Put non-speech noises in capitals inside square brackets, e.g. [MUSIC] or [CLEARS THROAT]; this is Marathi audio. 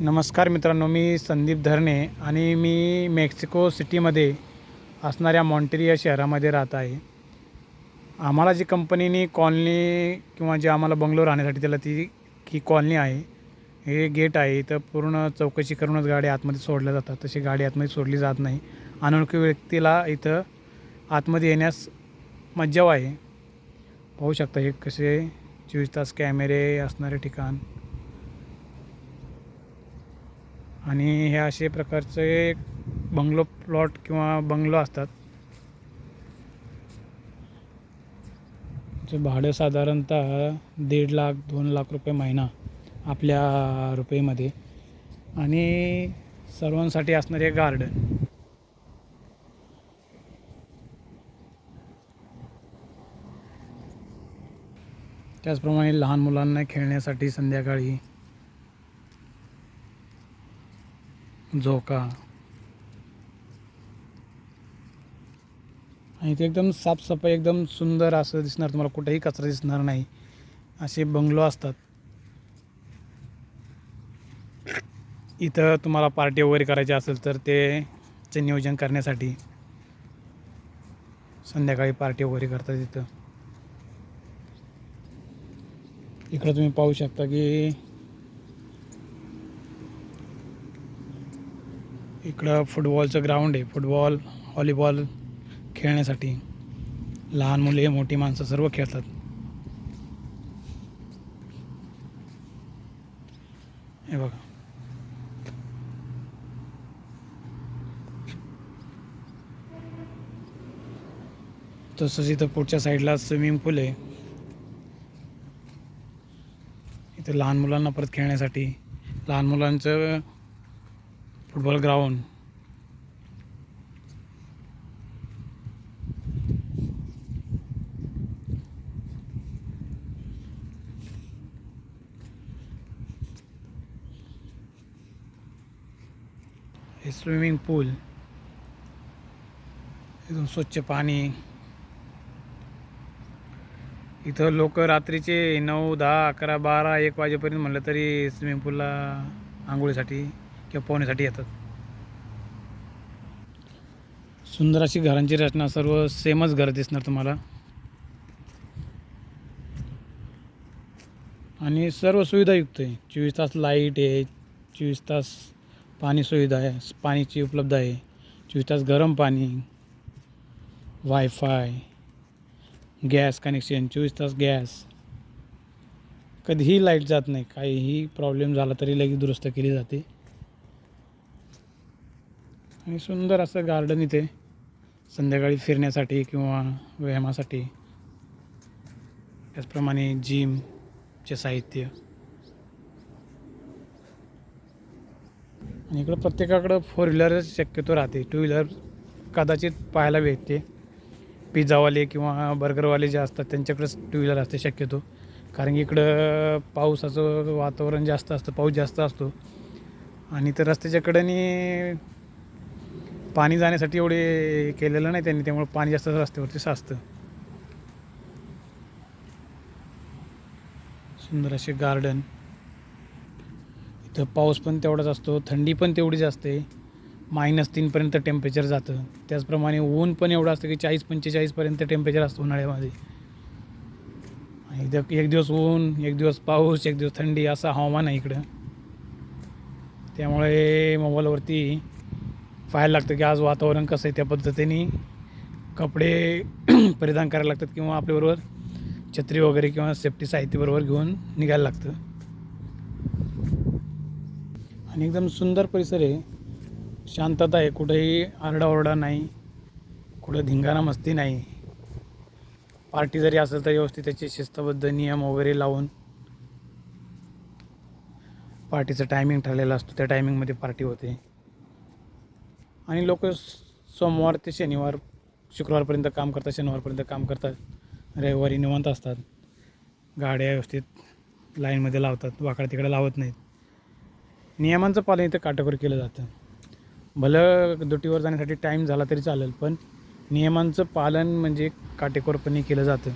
नमस्कार मित्रांनो मी संदीप धरणे आणि मी मेक्सिको सिटीमध्ये असणाऱ्या मॉन्टेरिया शहरामध्ये राहत आहे. आम्हाला जी कंपनीने कॉलनी किंवा जे आम्हाला बंगलो राहण्यासाठी त्याला ती ही कॉलनी आहे हे गेट आहे इथं पूर्ण चौकशी करूनच गाडी आतमध्ये सोडल्या जातात. तशी गाडी आतमध्ये सोडली जात नाही. अनोळखी व्यक्तीला इथं आतमध्ये येण्यास मज्जाव आहे. पाहू शकता हे कसे चोवीस तास कॅमेरे असणारे ठिकाण. आणि हे असे प्रकारचे बंगलो प्लॉट किंवा बंगलो असतात. जे भाडं साधारणतः दीड लाख दोन लाख रुपये महिना आपल्या रुपयेमध्ये. आणि सर्वांसाठी असणारे गार्डन. त्याचप्रमाणे लहान मुलांना खेळण्यासाठी संध्याकाळी झोका. आणि ते एकदम साफसफाई एकदम सुंदर असं दिसणार तुम्हाला कुठेही कचरा दिसणार नाही. असे बंगलो असतात. इथं तुम्हाला पार्टी वगैरे करायची असेल तर ते चे नियोजन करण्यासाठी संध्याकाळी पार्टी वगैरे करतात इथं. इकडं तुम्ही पाहू शकता की इकडं फुटबॉलचं ग्राउंड आहे. फुटबॉल व्हॉलीबॉल खेळण्यासाठी लहान मुले मोठी माणसं सर्व खेळतात. हे बघा. तसंच इथं पुढच्या साईडला स्विमिंग पूल आहे. इथं लहान मुलांना परत खेळण्यासाठी लहान मुलांचं फुटबॉल ग्राउंड. हे स्विमिंग पूल एकदम स्वच्छ पाणी. इथं लोक रात्रीचे नऊ दहा अकरा बारा एक वाजेपर्यंत म्हटलं तरी स्विमिंग पूलला आंघोळीसाठी किंवा पोहण्यासाठी येतात. सुंदर अशी घरांची रचना सर्व सेमच घर दिसणार तुम्हाला. आणि सर्व सुविधायुक्त आहे. चोवीस तास लाइट आहे चोवीस तास पाणी सुविधा आहे पाणीची उपलब्ध आहे चोवीस तास गरम पाणी वायफाय गॅस कनेक्शन चोवीस तास गॅस. कधीही लाइट जात नाही काहीही प्रॉब्लेम झाला तरी लगेच दुरुस्त केली जाते. आणि सुंदर असं गार्डन इथे संध्याकाळी फिरण्यासाठी किंवा व्यायामासाठी. त्याचप्रमाणे जिमचे साहित्य. आणि इकडं प्रत्येकाकडं फोर व्हीलरच शक्यतो राहते. टू व्हीलर कदाचित पाहायला भेटते. पिझ्झावाले किंवा बर्गरवाले जे असतात त्यांच्याकडेच टू व्हीलर असते शक्यतो. कारण की इकडं पावसाचं वातावरण जास्त असतं पाऊस जास्त असतो. आणि तर रस्त्याच्या कडेने पाणी जाण्यासाठी एवढे केलेलं नाही त्यांनी त्यामुळे पाणी जास्त रस्त्यावरती साचतं. सुंदर असे गार्डन इथं पाऊस पण तेवढाच असतो थंडी पण तेवढीच असते. मायनस तीनपर्यंत टेम्परेचर जातं. त्याचप्रमाणे ऊन पण एवढं असतं की चाळीस पंचेचाळीसपर्यंत टेम्परेचर असतं उन्हाळ्यामध्ये. एकदा एक दिवस ऊन एक दिवस पाऊस एक दिवस थंडी असं हवामान आहे इकडं. त्यामुळे मोबाईलवरती पाहायला लागतं की आज वातावरण कसं आहे त्या पद्धतीने कपडे [CLEARS THROAT] परिधान करायला लागतात किंवा आपल्याबरोबर छत्री वगैरे किंवा सेफ्टी साहित्यबरोबर घेऊन निघायला लागतं. आणि एकदम सुंदर परिसर आहे. शांतता आहे. कुठेही आरडाओरडा नाही. कुठं धिंगाणा मस्ती नाही. पार्टी जरी असेल तर व्यवस्थित त्याचे शिस्तबद्ध नियम वगैरे लावून पार्टीचं टायमिंग ठरलेलं असतो. त्या टायमिंगमध्ये पार्टी होते. आणि लोक सोमवार ते शनिवार शुक्रवारपर्यंत काम करतात शनिवारपर्यंत काम करतात. रविवारी निवांत असतात. गाड्या व्यवस्थित लाईनमध्ये लावतात वाकडा तिकडे लावत नाहीत. नियमांचं पालन इथं काटेकोर केलं जातं. भलं दुटीवर जाण्यासाठी टाईम झाला तरी चालेल पण नियमांचं पालन म्हणजे काटेकोरपणे केलं जातं.